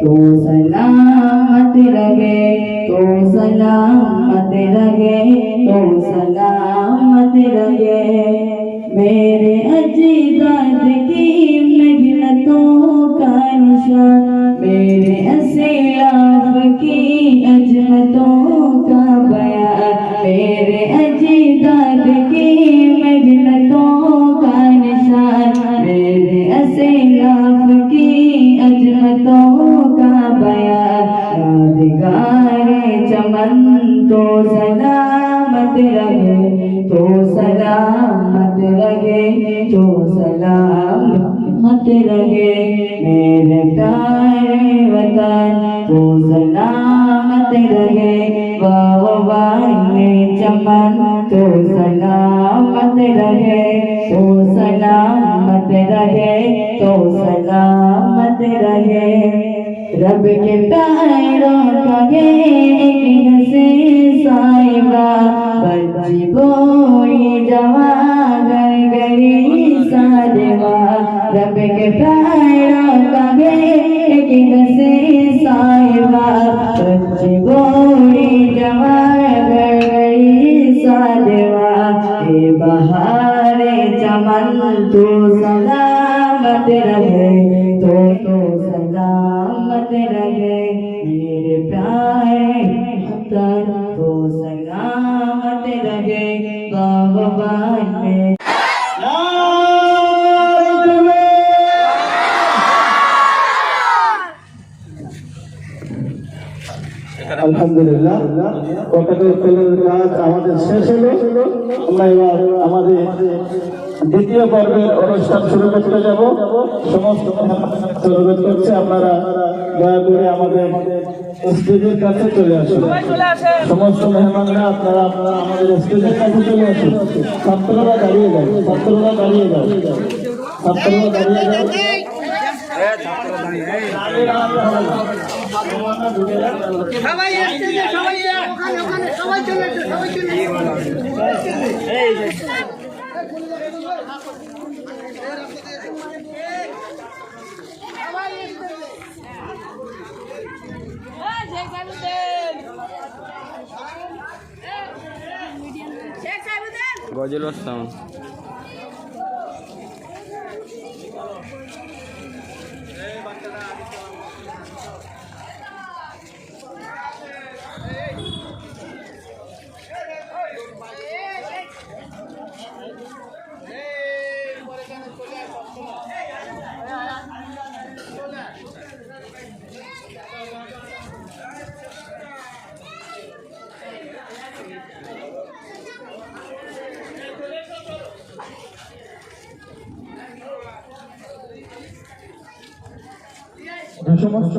तो सलामत रहे तो सलामत रहे तो सलामत रहे। मेरे अजीदाद की मेहनतों का निशान, मेरे असीलाफ की अजमतों का बयान। सलामत रहे तो सलामत रहे मेरे प्यारे वतन तो सलामत रहे वाह वाले चमन तो सलामत रहे तो सलामत रहे तो सलामत रहे रब के पैरों का ये रब के पैरों का ये से साहिबा बच्ची बोई जवा घर गरी सादेवा ए बहारे चमन तू सलामत रहे तो तो सलामत रहे मेरे प्यारे वतन तो सलामत रहे बाबा में আলহামদুলিল্লাহ। পতাকা উত্তোলনের আমাদের শেষ হলো। আমরা এবার আমাদের দ্বিতীয় পর্বের অনুষ্ঠান শুরু করতে যাব। সমস্ত অনুরোধ করছে, আপনারা দয়া করে আমাদের স্টেজের কাছে চলে আসুন। সমস্ত মেহমানরা, আপনারা আপনারা আমাদের স্টেজের কাছে চলে আসুন। ছাত্ররা দাঁড়িয়ে যান ছাত্ররা দাঁড়িয়ে যান ছাত্ররা দাঁড়িয়ে যান সবাই স্টেজে সবাই ওখানে ওখানে সবাই চলে সবাই চলে সাহেবুদ্দিন গজল আসতাম যে সমস্ত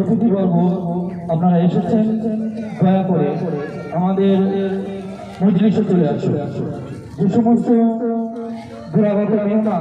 অতিথিবর্গ আপনারা এসেছেন, দয়া করে আমাদের মজলিসে চলে আসুন। যে সমস্ত দুরাগত মেহমান